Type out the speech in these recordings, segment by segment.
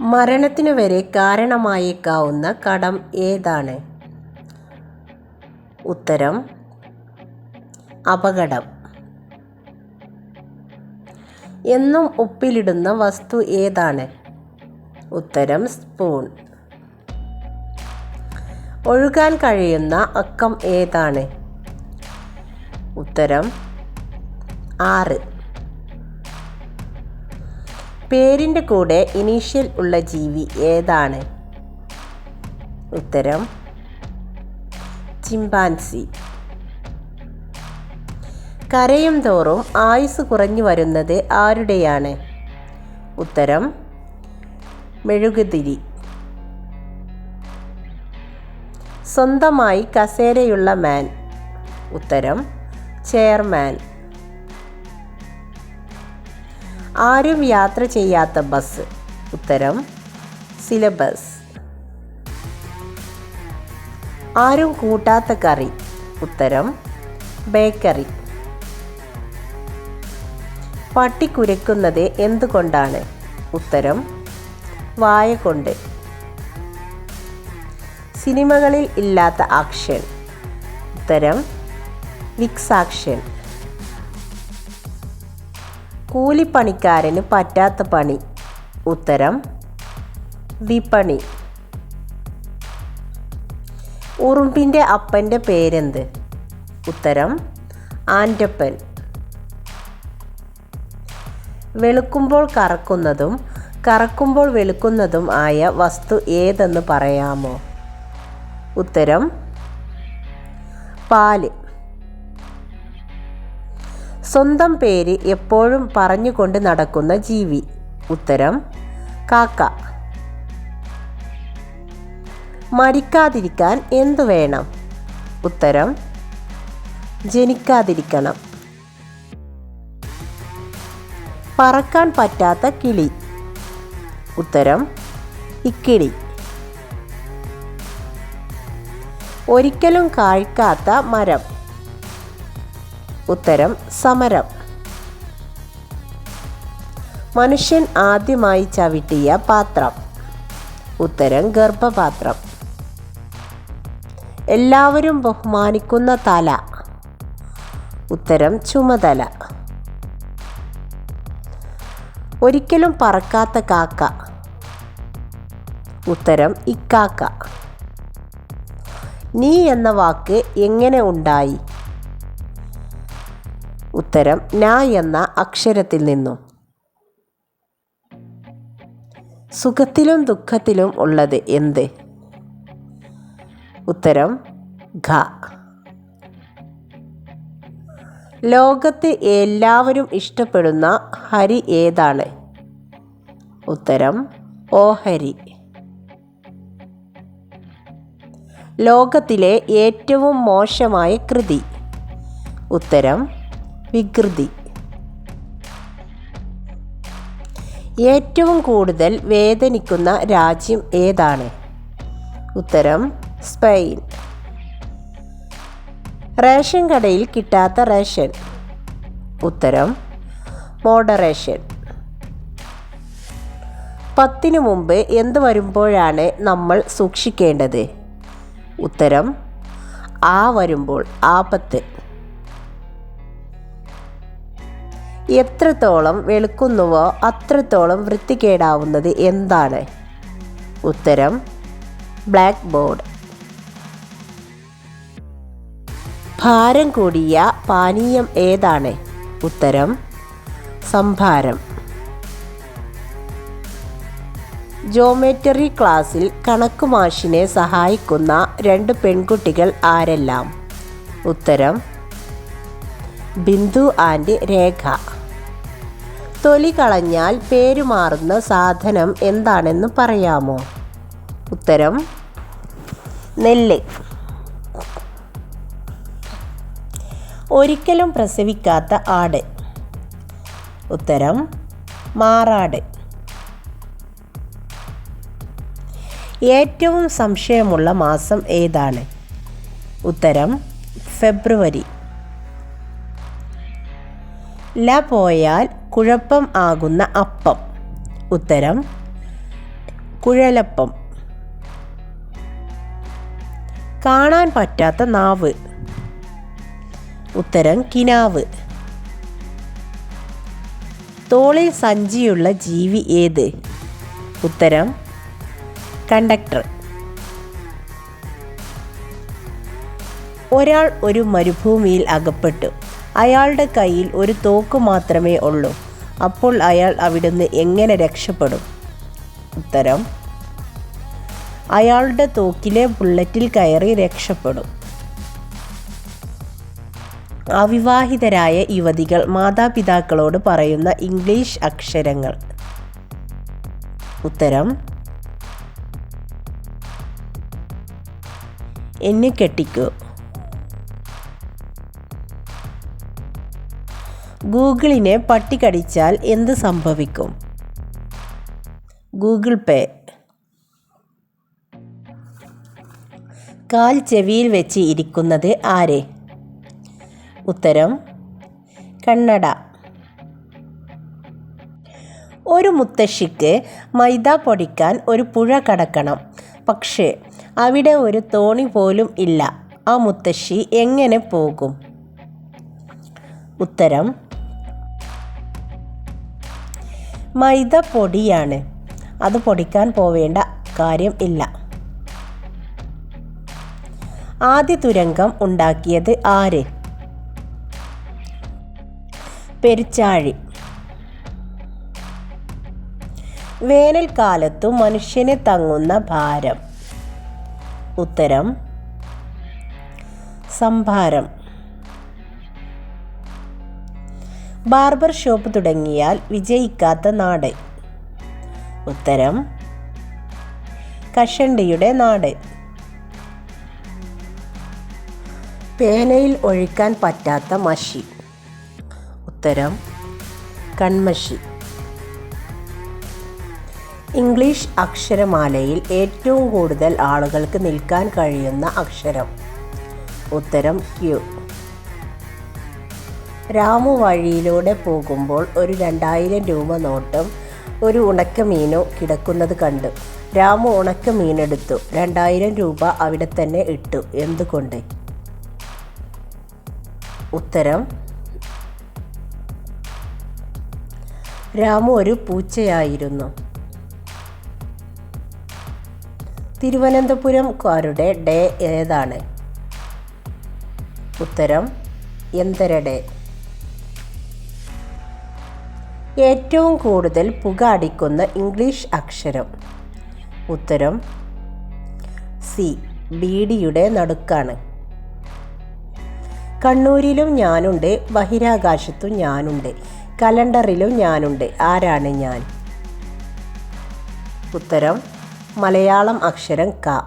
മരണത്തിനു വരെ കാരണമായേക്കാവുന്ന കടം ഏതാണ്? ഉത്തരം അപകടം. എന്നും ഉപ്പിലിടുന്ന വസ്തു ഏതാണ്? ഉത്തരം സ്പൂൺ ഒഴുകാൻ കഴിയുന്ന അക്കം ഏതാണ്? ഉത്തരം ആറ്. പേരിന്റെ കൂടെ ഇനീഷ്യൽ ഉള്ള ജീവി ഏതാണ്? ഉത്തരം ചിമ്പാൻസി. കരയും തോറും ആയുസ് കുറഞ്ഞു വരുന്നത് ആരുടെയാണ്? ഉത്തരം മെഴുകുതിരി. സ്വന്തമായി കസേരയുള്ള മാൻ. ഉത്തരം ചെയർമാൻ. ആരും യാത്ര ചെയ്യാത്ത ബസ്. ഉത്തരം സിലബസ്. ആരും കൂട്ടാത്ത കറി. ഉത്തരം ബേക്കറി. പട്ടി കുരയ്ക്കുന്നത് എന്തുകൊണ്ടാണ്? ഉത്തരം വായ കൊണ്ട്. സിനിമകളിൽ ഇല്ലാത്ത ആക്ഷൻ. ഉത്തരം വിക്സാക്ഷൻ. കൂലിപ്പണിക്കാരന് പറ്റാത്ത പണി. ഉത്തരം വിപണി. ഉറുമ്പിന്റെ അപ്പന്റെ പേരെന്ത്? ഉത്തരം ആന്റപ്പൻ വെളുക്കുമ്പോൾ കറക്കുന്നതും കറക്കുമ്പോൾ വെളുക്കുന്നതും ആയ വസ്തു ഏതെന്ന് പറയാമോ? ഉത്തരം പാൽ. സ്വന്തം പേര് എപ്പോഴും പറഞ്ഞുകൊണ്ട് നടക്കുന്ന ജീവി. ഉത്തരം കാക്ക. മരിക്കാതിരിക്കാൻ എന്തു വേണം? ഉത്തരം ജനിക്കാതിരിക്കണം. പറക്കാൻ പറ്റാത്ത കിളി. ഉത്തരം ഇക്കിളി. ഒരിക്കലും കായ്ക്കാത്ത മരം. ഉത്തരം സമരം. മനുഷ്യൻ ആദ്യമായി ചവിട്ടിയ പാത്രം. ഉത്തരം ഗർഭപാത്രം. എല്ലാവരും ബഹുമാനിക്കുന്ന തല. ഉത്തരം ചുമതല. ഒരിക്കലും പറക്കാത്ത കാക്ക. ഉത്തരം ഇക്കാക്ക. നീ എന്ന വാക്ക് എങ്ങനെ ഉണ്ടായി? ഉത്തരം ന എന്ന അക്ഷരത്തിൽ നിന്നും. സുഖത്തിലും ദുഃഖത്തിലും ഉള്ളത് എന്ത്? ഉത്തരം ഘ. ലോകത്ത് എല്ലാവരും ഇഷ്ടപ്പെടുന്ന ഹരി ഏതാണ്? ഉത്തരം ഓഹരി. ലോകത്തിലെ ഏറ്റവും മോശമായ കൃതി. ഉത്തരം വികൃതി. ഏറ്റവും കൂടുതൽ വേദനിക്കുന്ന രാജ്യം ഏതാണ്? ഉത്തരം സ്പെയിൻ. റേഷൻ കടയിൽ കിട്ടാത്ത റേഷൻ. ഉത്തരം മോഡറേഷൻ. പത്തിനു മുമ്പ് എന്ത് വരുമ്പോഴാണ് നമ്മൾ സൂക്ഷിക്കേണ്ടത്? ഉത്തരം ആ വരുമ്പോൾ ആപത്ത്. എത്രത്തോളം വെളുക്കുന്നുവോ അത്രത്തോളം വൃത്തികേടാവുന്നത് എന്താണ്? ഉത്തരം ബ്ലാക്ക് ബോർഡ് ഭാരം കൂടിയ പാനീയം ഏതാണ്? ഉത്തരം സംഭാരം. ജോമെറ്ററി ക്ലാസ്സിൽ കണക്ക് മാഷിനെ സഹായിക്കുന്ന രണ്ട് പെൺകുട്ടികൾ ആരെല്ലാം? ഉത്തരം ബിന്ദു ആൻഡ് രേഖ. തൊലി കളഞ്ഞാൽ പേരുമാറുന്ന സാധനം എന്താണെന്ന് പറയാമോ? ഉത്തരം നെല്ല്. ഒരിക്കലും പ്രസവിക്കാത്ത ആട്. ഉത്തരം മാറാട്. ഏറ്റവും സംശയമുള്ള മാസം ഏതാണ്? ഉത്തരം ഫെബ്രുവരി. ല പോയാൽ കുഴപ്പം ആകുന്ന അപ്പം. ഉത്തരം കുഴലപ്പം. കാണാൻ പറ്റാത്ത നാവ്. ഉത്തരം കിനാവ്. തോളിൽ സഞ്ചിയുള്ള ജീവി ഏത്? ഉത്തരം കണ്ടക്ടർ. ഒരാൾ ഒരു മരുഭൂമിയിൽ അകപ്പെട്ടു. അയാളുടെ കയ്യിൽ ഒരു തോക്ക് മാത്രമേ ഉള്ളൂ. അപ്പോൾ അയാൾ അവിടുന്ന് എങ്ങനെ രക്ഷപ്പെടും? ഉത്തരം അയാളുടെ തോക്കിലെ ബുള്ളറ്റിൽ കയറി രക്ഷപ്പെടും. അവിവാഹിതരായ യുവതികൾ മാതാപിതാക്കളോട് പറയുന്ന ഇംഗ്ലീഷ് അക്ഷരങ്ങൾ. ഉത്തരം എന്നെ കെട്ടിക്കൂ. ഗൂഗിളിനെ പട്ടിക്കടിച്ചാൽ എന്ത് സംഭവിക്കും? Google pay. കാൽ ചെവിയിൽ വെച്ച് ഇരിക്കുന്നത് ആരെ? ഉത്തരം കണ്ണട. ഒരു മുത്തശ്ശിക്ക് മൈദ പൊടിക്കാൻ ഒരു പുഴ കടക്കണം. പക്ഷേ അവിടെ ഒരു തോണി പോലും ഇല്ല. ആ മുത്തശ്ശി എങ്ങനെ പോകും? ഉത്തരം മൈദ പൊടിയാണ് അത് പൊടിക്കാൻ പോവേണ്ട കാര്യം ഇല്ല. ആദ്യ തുരങ്കം ഉണ്ടാക്കിയത് ആര്? പെരിച്ചാഴി. വേനൽക്കാലത്തു മനുഷ്യനെ തങ്ങുന്ന ഭാരം. ഉത്തരം സംഭാരം. ബാർബർ ഷോപ്പ് തുടങ്ങിയാൽ വിജയിക്കാത്ത നാട്. ഉത്തരം കഷണ്ടിയുടെ നാട്. പേനയിൽ ഒഴിക്കാൻ പറ്റാത്ത മഷി. ഉത്തരം കൺമഷി. ഇംഗ്ലീഷ് അക്ഷരമാലയിൽ ഏറ്റവും കൂടുതൽ ആളുകൾക്ക് നിൽക്കാൻ കഴിയുന്ന അക്ഷരം. ഉത്തരം ക്യു രാമു വഴിയിലൂടെ പോകുമ്പോൾ ഒരു രണ്ടായിരം രൂപ നോട്ടും ഒരു ഉണക്കമീനോ കിടക്കുന്നത് കണ്ടു. രാമു ഉണക്കമീനെടുത്തു. രണ്ടായിരം രൂപ അവിടെ തന്നെ ഇട്ടു. എന്തുകൊണ്ട്? ഉത്തരം? രാമു ഒരു പൂച്ചയായിരുന്നു. തിരുവനന്തപുരംകാരുടെ ഡേ ഏതാണ്? ഉത്തരം എന്തര ഡേ? ഏറ്റവും കൂടുതൽ പുക അടിക്കുന്ന ഇംഗ്ലീഷ് അക്ഷരം. ഉത്തരം സി. ബീഡിയുടെ നടുക്കാണ്. കണ്ണൂരിലും ഞാനുണ്ട് ബഹിരാകാശത്തും ഞാനുണ്ട് കലണ്ടറിലും ഞാനുണ്ട്. ആരാണ് ഞാൻ? ഉത്തരം മലയാളം അക്ഷരം ക.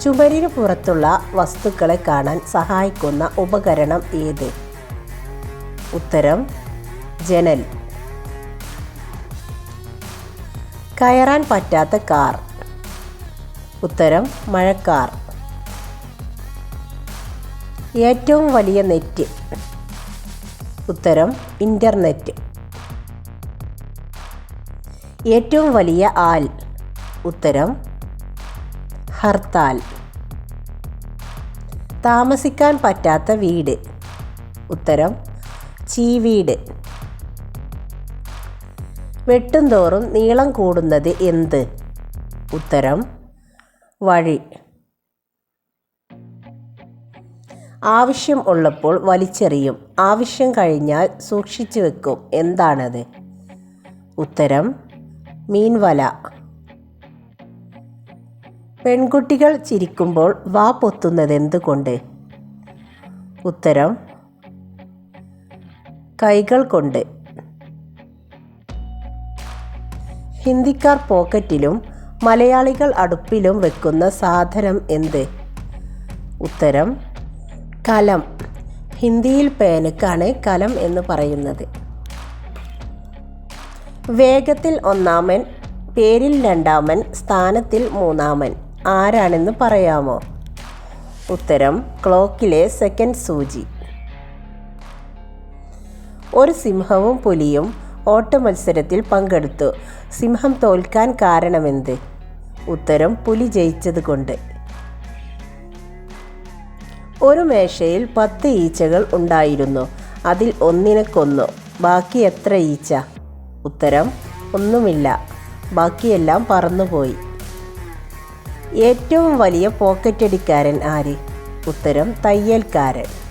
ചുമരിന് പുറത്തുള്ള വസ്തുക്കളെ കാണാൻ സഹായിക്കുന്ന ഉപകരണം ഏത്? ഉത്തരം ജനൽ. കയറാൻ പറ്റാത്ത കാർ. ഉത്തരം മഴക്കാർ. ഏറ്റവും വലിയ നെറ്റ്. ഉത്തരം ഇന്റർനെറ്റ് ഏറ്റവും വലിയ ആൽ. ഉത്തരം ഹർത്താൽ. താമസിക്കാൻ പറ്റാത്ത വീട്. ഉത്തരം ചീവീട്. വെട്ടുംതോറും നീളം കൂടുന്നത് എന്ത്? ഉത്തരം വഴി. ആവശ്യം ഉള്ളപ്പോൾ വലിച്ചെറിയും. ആവശ്യം കഴിഞ്ഞാൽ സൂക്ഷിച്ചു വെക്കും. എന്താണത്? ഉത്തരം മീൻവല. പെൺകുട്ടികൾ ചിരിക്കുമ്പോൾ വാ പൊത്തുന്നത് എന്തുകൊണ്ട്? ഉത്തരം കൈകൾ കൊണ്ട്. ഹിന്ദിക്കാർ പോക്കറ്റിലും മലയാളികൾ അടുപ്പിലും വെക്കുന്ന സാധനം എന്ത്? ഉത്തരം കലം. ഹിന്ദിയിൽ പേനക്കാണ് കലം എന്ന് പറയുന്നത്. വേഗത്തിൽ ഒന്നാമൻ പേരിൽ രണ്ടാമൻ സ്ഥാനത്തിൽ മൂന്നാമൻ. ആരാണെന്ന് പറയാമോ? ഉത്തരം ക്ലോക്കിലെ സെക്കൻഡ് സൂചി. ഒരു സിംഹവും പുലിയും ഓട്ട മത്സരത്തിൽ പങ്കെടുത്തു. സിംഹം തോൽക്കാൻ കാരണമെന്ത്? ഉത്തരം പുലി ജയിച്ചത് കൊണ്ട് ഒരു മേശയിൽ പത്ത് ഈച്ചകൾ ഉണ്ടായിരുന്നു. അതിൽ ഒന്നിനെ കൊന്നു. ബാക്കി എത്ര ഈച്ച? ഉത്തരം ഒന്നുമില്ല. ബാക്കിയെല്ലാം പറന്നുപോയി. ഏറ്റവും വലിയ പോക്കറ്റടിക്കാരൻ ആര്? ഉത്തരം തയ്യൽക്കാരൻ.